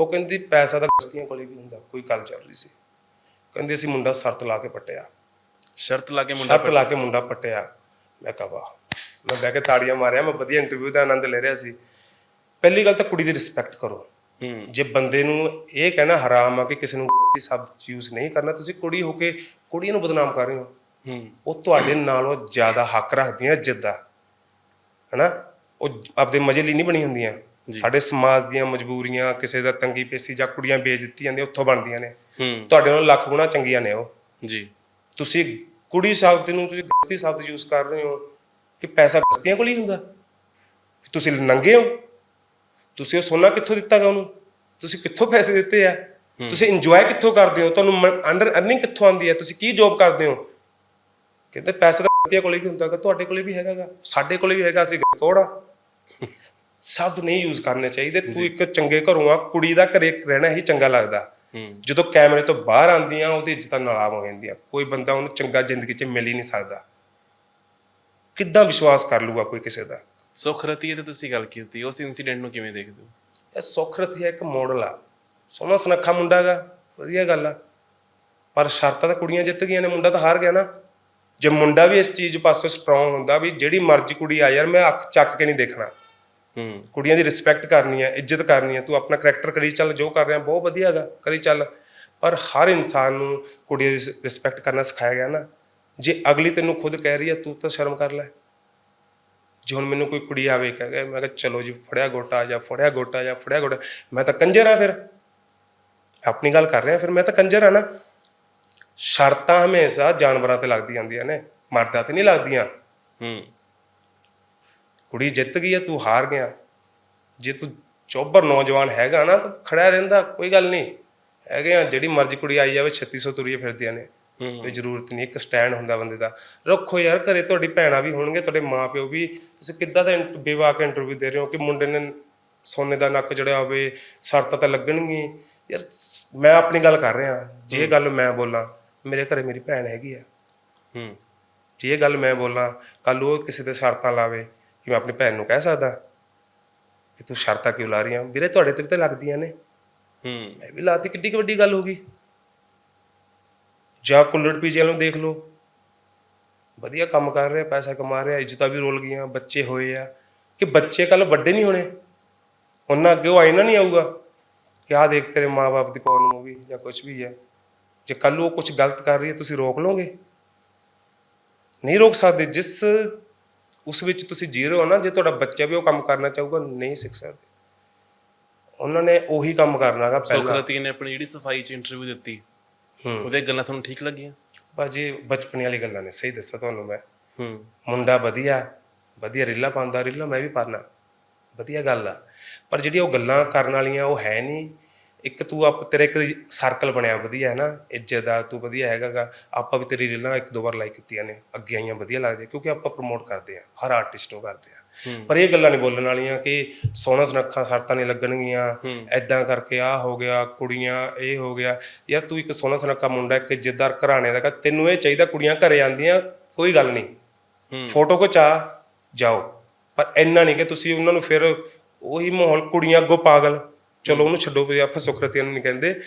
ਉਹ ਕਹਿੰਦੀ ਪੈਸਾ ਤਾਂ ਗਸਤੀਆਂ ਕੋਲੇ ਵੀ ਹੁੰਦਾ ਕੋਈ ਗੱਲ ਚੱਲ ਰਹੀ ਸੀ। ਕਹਿੰਦੀ ਅਸੀਂ ਮੁੰਡਾ ਸ਼ਰਤ ਲਾ ਕੇ ਪੱਟਿਆ। ਸ਼ਰਤ ਲਾ ਕੇ ਮੁੰਡਾ ਸ਼ਰਤ ਲਾ ਕੇ ਮੁੰਡਾ ਪੱਟਿਆ। ਮੈਂ ਕਹਾ ਵਾਹ। ਮੈਂ ਬਹਿ ਕੇ ਤਾੜੀਆਂ ਮਾਰਿਆ ਮੈਂ ਵਧੀਆ ਇੰਟਰਵਿਊ ਦਾ ਆਨੰਦ ਲੈ ਰਿਹਾ ਸੀ। ਪਹਿਲੀ ਗੱਲ ਤਾਂ ਕੁੜੀ ਦੀ ਰਿਸਪੈਕਟ ਕਰੋ। ਜੇ ਬੰਦੇ ਨੂੰ ਇਹ ਕਹਿਣਾ ਹਰਾਮ ਆ ਕਿ ਕਿਸੇ ਨੂੰ ਗਲਤੀ ਸ਼ਬਦ ਯੂਜ਼ ਨਹੀਂ ਕਰਨਾ ਤੁਸੀਂ ਕੁੜੀ ਹੋ ਕੇ ਕੁੜੀ ਨੂੰ ਬਦਨਾਮ ਕਰ ਰਹੇ ਹੋ। ਉਹ ਤੁਹਾਡੇ ਨਾਲੋਂ ਜ਼ਿਆਦਾ ਹੱਕ ਰੱਖਦੀਆਂ ਇੱਜ਼ਤ ਦਾ ਹਨਾ? ਉਹ ਆਪਦੇ ਮਜ਼ੇ ਲਈ ਨਹੀਂ ਬਣੀ ਹੁੰਦੀਆਂ। ਸਾਡੇ ਸਮਾਜ ਦੀਆਂ ਮਜਬੂਰੀਆਂ ਕਿਸੇ ਦਾ ਤੰਗੀ ਪੇਸੀ ਜਾਂ ਕੁੜੀਆਂ ਵੇਚ ਦਿੱਤੀ ਜਾਂਦੀਆਂ ਉੱਥੋਂ ਬਣਦੀਆਂ ਨੇ। ਤੁਹਾਡੇ ਨਾਲੋਂ ਲੱਖ ਗੁਣਾ ਚੰਗੀਆਂ ਨੇ ਉਹ। ਜੀ। ਤੁਸੀਂ ਕੁੜੀ ਸ਼ਬਦ ਨੂੰ ਤੁਸੀਂ ਗਲਤੀ ਸ਼ਬਦ ਯੂਜ਼ ਕਰ ਰਹੇ ਹੋ ਕਿ ਪੈਸਾ ਗਸਤੀਆਂ ਕੋਲ ਹੀ ਹੁੰਦਾ? ਤੁਸੀਂ ਨੰਗੇ ਹੋ। ਤੁਸੀਂ ਉਹ ਸੋਨਾ ਕਿੱਥੋਂ ਦਿੱਤਾਗਾ ਉਹਨੂੰ? ਤੁਸੀਂ ਕਿੱਥੋਂ ਪੈਸੇ ਦਿੱਤੇ ਆ? ਤੁਸੀਂ ਇੰਜੋਏ ਕਿੱਥੋਂ ਕਰਦੇ ਹੋ? ਤੁਹਾਨੂੰ ਅੰਡਰ ਅਰਨਿੰਗ ਕਿੱਥੋਂ ਆਉਂਦੀ ਹੈ ਤੁਸੀਂ ਕੀ ਜੌਬ ਕਰਦੇ ਹੋ? ਕਹਿੰਦੇ ਪੈਸਾ ਤਾਂ ਗਸਤੀਆਂ ਕੋਲੇ ਵੀ ਹੁੰਦਾਗਾ ਤੁਹਾਡੇ ਕੋਲੇ ਵੀ ਹੈਗਾਗਾ। ਸਾਡੇ ਕੋਲੇ ਵੀ ਹੈਗਾ ਅਸੀਂ ਥੋੜਾ ਸ਼ਬਦ ਨਹੀਂ ਯੂਜ਼ ਕਰਨੇ ਚਾਹੀਦੇ ਤੂੰ ਇੱਕ ਚੰਗੇ ਘਰੋਂ ਆ ਕੁੜੀ ਦਾ ਘਰੇ ਰਹਿਣਾ ਹੀ ਚੰਗਾ ਲੱਗਦਾ। ਜਦੋਂ ਕੈਮਰੇ ਤੋਂ ਬਾਹਰ ਆਉਂਦੀਆਂ ਉਹਦੀ ਇੱਜ਼ਤਾਂ ਨਾਲਾਮ ਹੋ ਜਾਂਦੀਆਂ। ਕੋਈ ਬੰਦਾ ਉਹਨੂੰ ਚੰਗਾ ਜ਼ਿੰਦਗੀ 'ਚ ਮਿਲ ਹੀ ਨਹੀਂ ਸਕਦਾ। ਕਿੱਦਾਂ ਵਿਸ਼ਵਾਸ ਕਰ ਲੂਗਾ ਕੋਈ ਕਿਸੇ ਦਾ? ਸੁਖਰਤੀ ਤੇ ਤੁਸੀਂ ਗੱਲ ਕੀਤੀ ਉਸ ਇਨਸੀਡੈਂਟ ਨੂੰ ਕਿਵੇਂ ਦੇਖਦੇ ਹੋ? ਇਹ ਸੁਖਰਤੀ ਹੈ ਇੱਕ ਮਾਡਲ ਆ। ਸੋਹਣਾ ਸੁਨੱਖਾ ਮੁੰਡਾ ਗਾ ਵਧੀਆ ਗੱਲ ਆ। ਪਰ ਸ਼ਰਤਾਂ ਤਾਂ ਕੁੜੀਆਂ ਜਿੱਤ ਗਈਆਂ ਨੇ ਮੁੰਡਾ ਤਾਂ ਹਾਰ ਗਿਆ ਨਾ। ਜੇ ਮੁੰਡਾ ਵੀ ਇਸ ਚੀਜ਼ ਪਾਸੋਂ ਸਟਰੋਂਗ ਹੁੰਦਾ ਵੀ ਜਿਹੜੀ ਮਰਜ਼ੀ ਕੁੜੀ ਆ ਯਾਰ ਮੈਂ ਅੱਖ ਚੱਕ ਕੇ ਨਹੀਂ ਦੇਖਣਾ। ਕੁੜੀਆਂ ਦੀ ਰਿਸਪੈਕਟ ਕਰਨੀ ਹੈ ਇੱਜ਼ਤ ਕਰਨੀ ਹੈ ਤੂੰ ਆਪਣਾ ਕਰੈਕਟਰ ਕਰੀ ਚੱਲ ਜੋ ਕਰ ਰਿਹਾ ਬਹੁਤ ਵਧੀਆ ਹੈਗਾ ਕਰੀ ਚੱਲ। ਪਰ ਹਰ ਇਨਸਾਨ ਨੂੰ ਕੁੜੀ ਦੀ ਰਿਸਪੈਕਟ ਕਰਨਾ ਸਿਖਾਇਆ ਗਿਆ ਨਾ ਜੇ ਅਗਲੀ ਤੈਨੂੰ ਖੁਦ ਕਹਿ ਰਹੀ ਹੈ ਤੂੰ ਤਾਂ ਸ਼ਰਮ ਕਰ ਲੈ। ਜੇ ਹੁਣ ਮੈਨੂੰ ਕੋਈ ਕੁੜੀ ਆਵੇ ਕਹੇ ਮੈਂ ਕਿਹਾ ਚਲੋ ਜੀ ਫੜਿਆ ਗੋਟਾ ਜਾਂ ਫੜਿਆ ਗੋਟਾ ਜਾਂ ਫੜਿਆ ਗੋਟਾ ਮੈਂ ਤਾਂ ਕੰਜਰ ਆ ਫਿਰ। ਆਪਣੀ ਗੱਲ ਕਰ ਰਿਹਾ ਫਿਰ ਮੈਂ ਤਾਂ ਕੰਜਰ ਆ ਨਾ। ਸ਼ਰਤਾਂ ਹਮੇਸ਼ਾ ਜਾਨਵਰਾਂ ਤੇ ਲੱਗਦੀ ਜਾਂਦੀਆਂ ਨੇ ਮਰਦਾਂ ਤੇ ਨਹੀਂ ਲੱਗਦੀਆਂ। ਹੂੰ। ਕੁੜੀ ਜਿੱਤ ਗਈ ਹੈ ਤੂੰ ਹਾਰ ਗਿਆ। ਜੇ ਤੂੰ ਚੋਬਰ ਨੌਜਵਾਨ ਹੈਗਾ ਨਾ ਤਾਂ ਖੜਾ ਰਹਿੰਦਾ ਕੋਈ ਗੱਲ ਨਹੀਂ। ਹੈਗੇ ਆ ਜਿਹੜੀ ਮਰਜ਼ੀ ਕੁੜੀ ਆਈ ਜਾਵੇ 3600 ਤੁਰੀਏ ਫਿਰਦੀਆਂ ਨੇ। ਕੋਈ ਜ਼ਰੂਰਤ ਨਹੀਂ ਇੱਕ ਸਟੈਂਡ ਹੁੰਦਾ ਬੰਦੇ ਦਾ। ਰੱਖੋ ਯਾਰ ਘਰੇ ਤੁਹਾਡੀ ਭੈਣਾਂ ਵੀ ਹੋਣਗੇ ਤੁਹਾਡੇ ਮਾਪਿਓ ਵੀ। ਤੁਸੀਂ ਕਿੱਦਾਂ ਦਾ ਇੰਟ- ਬੇਵਾ ਕੇ ਇੰਟਰਵਿਊ ਦੇ ਰਹੇ ਹੋ ਕਿ ਮੁੰਡੇ ਨੇ ਸੋਨੇ ਦਾ ਨੱਕ ਜੜਿਆ ਹੋਵੇ ਸ਼ਰਤਾਂ ਤਾਂ ਲੱਗਣਗੀਆਂ। ਯਾਰ ਮੈਂ ਆਪਣੀ ਗੱਲ ਕਰ ਰਿਹਾ। ਜੇ ਇਹ ਗੱਲ ਮੈਂ ਬੋਲਾਂ ਮੇਰੇ ਘਰੇ ਮੇਰੀ ਭੈਣ ਹੈਗੀ ਆ। ਹੂੰ। ਜੇ ਇਹ ਗੱਲ ਮੈਂ ਬੋਲਾਂ ਕੱਲ ਉਹ ਕਿਸੇ ਤੇ ਸ਼ਰਤਾਂ ਲਾਵੇ ਕਿ ਮੈਂ ਆਪਣੀ ਭੈਣ ਨੂੰ ਕਹਿ ਸਕਦਾ ਕਿ ਤੂੰ ਸ਼ਰਤਾਂ ਕਿਉਂ ਲਾ ਰਹੀਆਂ ਵੀਰੇ ਤੁਹਾਡੇ ਤੇ ਵੀ ਤਾਂ ਲੱਗਦੀਆਂ ਨੇ। ਹੂੰ। ਮੈਂ ਵੀ ਲਾਤੀ ਕਿੱਡੀ ਵੱਡੀ ਗੱਲ ਹੋ ਗਈ। ਜਾਂ ਕੁੱਲੜ ਪੀਜੇ ਨੂੰ ਦੇਖ ਲਓ। ਵਧੀਆ ਕੰਮ ਕਰ ਰਿਹਾ ਪੈਸਾ ਕਮਾ ਰਿਹਾ ਇੱਜ਼ਤਾਂ ਵੀ ਰੋਲ ਗਈਆਂ ਬੱਚੇ ਹੋਏ ਆ। ਕਿ ਬੱਚੇ ਕੱਲ ਵੱਡੇ ਨਹੀਂ ਹੋਣੇ। ਉਹਨਾਂ ਅੱਗੇ ਉਹ ਆਇਨਾ ਨਹੀਂ ਆਊਗਾ ਕਿ ਆਹ ਦੇਖ ਤੇਰੇ ਮਾਪੇ ਦੀ ਪੌਰਨ ਮੂਵੀ ਜਾਂ ਕੁਝ ਵੀ ਹੈ ਜੇ ਕੱਲ ਉਹ ਕੁਝ ਗਲਤ ਕਰ ਰਹੀ ਹੈ ਤੁਸੀਂ ਰੋਕ ਲਓਗੇ? ਨਹੀਂ ਰੋਕ ਸਕਦੇ ਜਿਸ ਉਸ ਵਿੱਚ ਤੁਸੀਂ ਜੀ ਰਹੇ ਹੋ ਨਾ ਜੇ ਤੁਹਾਡਾ ਬੱਚਾ ਵੀ ਉਹ ਕੰਮ ਕਰਨਾ ਚਾਹੂਗਾ ਨਹੀਂ ਸਿੱਖ ਸਕਦੇ। ਉਹਨਾਂ ਨੇ ਉਹੀ ਕੰਮ ਕਰਨਾਗਾ ਪਹਿਲਾਂ। ਸੁਖਰਤੀ ਨੇ ਆਪਣੀ ਜਿਹੜੀ ਸਫ਼ਾਈ 'ਚ ਇੰਟਰਵਿਊ ਦਿੱਤੀ ਉਹਦੇ ਗੱਲਾਂ ਤੁਹਾਨੂੰ ਠੀਕ ਲੱਗੀਆਂ? ਬਾਜੀ ਬਚਪਨ ਵਾਲੀ ਗੱਲਾਂ ਨੇ ਸਹੀ ਦੱਸਾਂ ਤੁਹਾਨੂੰ ਮੈਂ। ਹੂੰ। ਮੁੰਡਾ ਵਧੀਆ ਵਧੀਆ ਰੀਲਾ ਪਾਉਂਦਾ ਰੀਲਾ ਮੈਂ ਵੀ ਪਾਣਾ ਵਧੀਆ ਗੱਲ ਆ। ਪਰ ਜਿਹੜੀ ਉਹ ਗੱਲਾਂ ਕਰਨ ਵਾਲੀਆਂ ਉਹ ਹੈ ਨਹੀਂ। ਇੱਕ ਤੂੰ ਆਪ ਤੇਰਾ ਇੱਕ ਸਰਕਲ ਬਣਿਆ ਵਧੀਆ ਹੈ ਨਾ ਇੱਜ਼ਤ ਦਾ ਤੂੰ ਵਧੀਆ ਹੈਗਾਗਾ ਆਪਾਂ ਵੀ ਤੇਰੀ ਰੀਲਾਂ ਇੱਕ ਦੋ ਵਾਰ ਲਾਈਕ ਕੀਤੀਆਂ ਨੇ ਅੱਗੇ ਆਈਆਂ ਵਧੀਆ ਲੱਗਦੀਆਂ ਕਿਉਂਕਿ ਆਪਾਂ ਪ੍ਰਮੋਟ ਕਰਦੇ ਆ ਹਰ ਆਰਟਿਸਟ ਨੂੰ ਕਰਦੇ ਆ ਪਰ ਇਹ ਗੱਲਾਂ ਨਹੀਂ ਬੋਲਣ ਵਾਲੀਆਂ ਕਿ ਸੋਹਣਾ ਸੁਨੱਖਾ ਸ਼ਰਤਾਂ ਨਹੀਂ ਲੱਗਣਗੀਆਂ ਐਦਾਂ ਕਰਕੇ ਆ ਹੋ ਗਿਆ ਕੁੜੀਆਂ ਇਹ ਹੋ ਗਿਆ। ਯਾਰ ਤੂੰ ਇੱਕ ਸੋਹਣਾ ਸੁਨੱਖਾ ਮੁੰਡਾ ਇੱਕ ਇੱਜ਼ਤਦਾਰ ਘਰਾਣੇ ਦਾ ਤੈਨੂੰ ਇਹ ਚਾਹੀਦਾ ਕੁੜੀਆਂ ਘਰੇ ਆਂਦੀਆਂ ਕੋਈ ਗੱਲ ਨਹੀਂ। ਫੋਟੋ ਖਿਚਾ ਜਾਓ। ਪਰ ਇੰਨਾ ਨਹੀਂ ਕਿ ਤੁਸੀਂ ਉਹਨਾਂ ਨੂੰ ਫਿਰ ਉਹੀ ਮਾਹੌਲ ਕੁੜੀਆਂ ਅੱਗੋਂ ਪਾਗਲ ਚਲੋ ਉਹਨੂੰ ਛੱਡੋ ਵੀ ਆਪਾਂ ਸੁਖਰਤੀਆਂ ਨੂੰ ਨਹੀਂ ਕਹਿੰਦੇ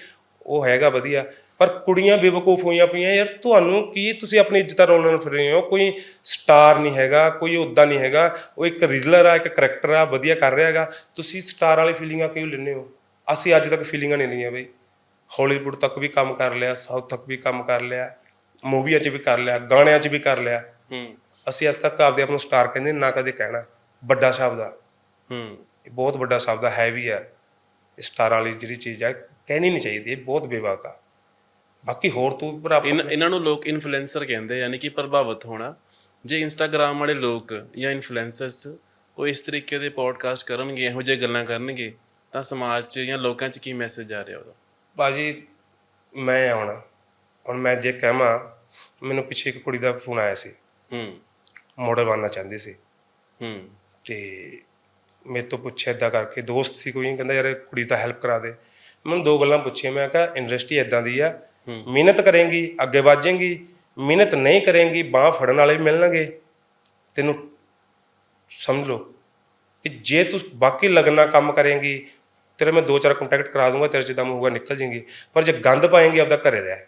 ਉਹ ਹੈਗਾ ਵਧੀਆ। ਪਰ ਕੁੜੀਆਂ ਬੇਵਕੂਫ ਹੋਈਆਂ ਪਈਆਂ ਯਾਰ ਤੁਹਾਨੂੰ ਕੀ ਤੁਸੀਂ ਆਪਣੀ ਇੱਜ਼ਤਾਂ ਰੋਲਣ ਫਿਰ ਰਹੇ ਹੋ? ਕੋਈ ਸਟਾਰ ਨਹੀਂ ਹੈਗਾ ਕੋਈ ਉੱਦਾਂ ਨਹੀਂ ਹੈਗਾ ਉਹ ਇੱਕ ਰੀਲਰ ਆ ਇੱਕ ਕਰੈਕਟਰ ਆ ਵਧੀਆ ਕਰ ਰਿਹਾ ਹੈਗਾ। ਤੁਸੀਂ ਸਟਾਰ ਵਾਲੀ ਫੀਲਿੰਗਾਂ ਕਿਉਂ ਲੈਂਦੇ ਹੋ? ਅਸੀਂ ਅੱਜ ਤੱਕ ਫੀਲਿੰਗਾਂ ਨਹੀਂ ਲਈਆਂ ਬਈ। ਹਾਲੀਵੁੱਡ ਤੱਕ ਵੀ ਕੰਮ ਕਰ ਲਿਆ ਸਾਊਥ ਤੱਕ ਵੀ ਕੰਮ ਕਰ ਲਿਆ ਮੂਵੀਆਂ 'ਚ ਵੀ ਕਰ ਲਿਆ ਗਾਣਿਆਂ 'ਚ ਵੀ ਕਰ ਲਿਆ। ਹੂੰ। ਅਸੀਂ ਅੱਜ ਤੱਕ ਆਪਦੇ ਆਪ ਨੂੰ ਸਟਾਰ ਕਹਿੰਦੇ ਨਾ ਕਦੇ ਕਹਿਣਾ। ਵੱਡਾ ਸ਼ਬਦ। ਆ ਹੂੰ। ਇਹ ਬਹੁਤ ਵੱਡਾ ਸ਼ਬਦ ਆ ਹੈਵੀ ਆ ਸਟਾਰਾਂ ਵਾਲੀ ਜਿਹੜੀ ਚੀਜ਼ ਆ ਕਹਿਣੀ ਨਹੀਂ ਚਾਹੀਦੀ ਇਹ ਬਹੁਤ ਬੇਵਾਕ ਆ। ਬਾਕੀ ਹੋਰ ਤੂੰ ਭਰਾ ਇਹਨਾਂ ਨੂੰ ਲੋਕ ਇਨਫਲੂਐਂਸਰ ਕਹਿੰਦੇ ਯਾਨੀ ਕਿ ਪ੍ਰਭਾਵਿਤ ਹੋਣਾ। ਜੇ ਇੰਸਟਾਗ੍ਰam ਵਾਲੇ ਲੋਕ ਜਾਂ ਇਨਫਲੂਐਂਸਰਸ ਕੋਈ ਇਸ ਤਰੀਕੇ ਦੇ ਪੋਡਕਾਸਟ ਕਰਨਗੇ ਇਹੋ ਜਿਹੇ ਗੱਲਾਂ ਕਰਨਗੇ ਤਾਂ ਸਮਾਜ 'ਚ ਜਾਂ ਲੋਕਾਂ 'ਚ ਕੀ ਮੈਸੇਜ ਆ ਰਿਹਾ ਉਹਦਾ? ਬਾਜੀ ਮੈਂ ਆਉਣਾ। ਹੁਣ ਮੈਂ ਜੇ ਕਹਾਂ ਮੈਨੂੰ ਪਿੱਛੇ ਇੱਕ ਕੁੜੀ ਦਾ ਫੋਨ ਆਇਆ ਸੀ। ਹੂੰ। ਮਾਡਲ ਬਣਨਾ ਚਾਹੁੰਦੀ ਸੀ। ਹੂੰ। ਤੇ ਮੇਰੇ ਤੋਂ ਪੁੱਛਿਆ ਇਦਾਂ ਕਰਕੇ ਦੋਸਤ ਸੀ ਕੋਈ ਕਹਿੰਦਾ ਯਾਰ ਕੁੜੀ ਤਾਂ ਹੈਲਪ ਕਰਾ ਦੇ। ਮੈਨੂੰ ਦੋ ਗੱਲਾਂ ਪੁੱਛੀਆਂ ਮੈਂ ਕਿਹਾ ਇੰਡਸਟਰੀ ਇਦਾਂ ਦੀ ਆ। ਮਿਹਨਤ ਕਰੇਂਗੀ ਅੱਗੇ ਵਧੇਂਗੀ ਮਿਹਨਤ ਨਹੀਂ ਕਰੇਂਗੀ ਬਾਹ ਫੜਨ ਵਾਲੇ ਵੀ ਮਿਲਣਗੇ। ਤੈਨੂੰ ਸਮਝ ਲਓ ਕਿ ਜੇ ਤੂੰ ਬਾਕੀ ਲੱਗਣਾ ਕੰਮ ਕਰੇਂਗੀ ਤੇਰੇ ਮੈਂ ਦੋ ਚਾਰ ਕੰਟੈਕਟ ਕਰਾ ਦੂੰਗਾ ਤੇਰੇ ਚ ਦਮ ਹੋਊਗਾ ਨਿਕਲ ਜਾਏਗੀ ਪਰ ਜੇ ਗੰਦ ਪਾਏਂਗੇ ਆਪਦਾ ਘਰੇ ਰਹਿ।